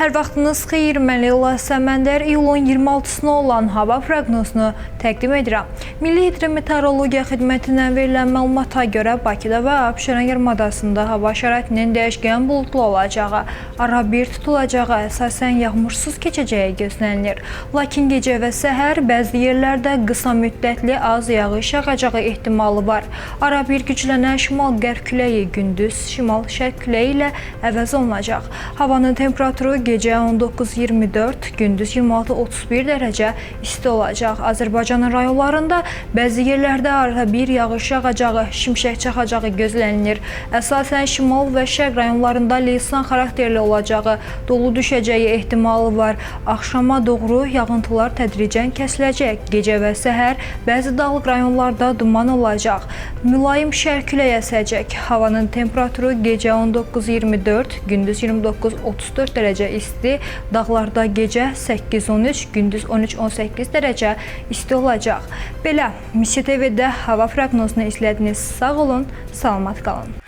Hər vaxtınız xeyir, mən Leyla Səməndər iyulun 26-sına olan hava proqnozunu təqdim edirəm. Milli Hidrometeorologiya Xidmətindən verilən məlumata görə Bakıda və Abşeron yarımadasında hava şəraitinin dəyişkən buludlu olacağı, arabir tutulacağı, əsasən yağmursuz keçəcəyi gözlənilir. Lakin gecə və səhər bəzi yerlərdə qısa müddətli az yağış yağacağı ehtimalı var. Arabir güclənən şimal-qərb küləyi gündüz şimal-şərq küləyi ilə əvəz olunacaq. Havanın temperaturu gecə 19-24, gündüz 26-31 dərəcə isti olacaq. Azərbaycanın rayonlarında bəzi yerlərdə arada bir yağış yağacağı, şimşək çaxacağı gözlənilir. Əsasən şimal və şərq rayonlarında leysan xarakterli olacağı, dolu düşəcəyi ehtimalı var. Axşama doğru yağıntılar tədricən kəsiləcək. Gecə və səhər bəzi dağlıq rayonlarda duman olacaq. Mülayim şərq küləyi əsəcək. Havanın temperaturu gecə 19-24, gündüz 29-34 dərəcə isti, dağlarda gecə 8-13, gündüz 13-18 dərəcə isti olacaq. Belə, Mişə TV-də hava proqnozunu izlədiniz. Sağ olun, salamat qalın.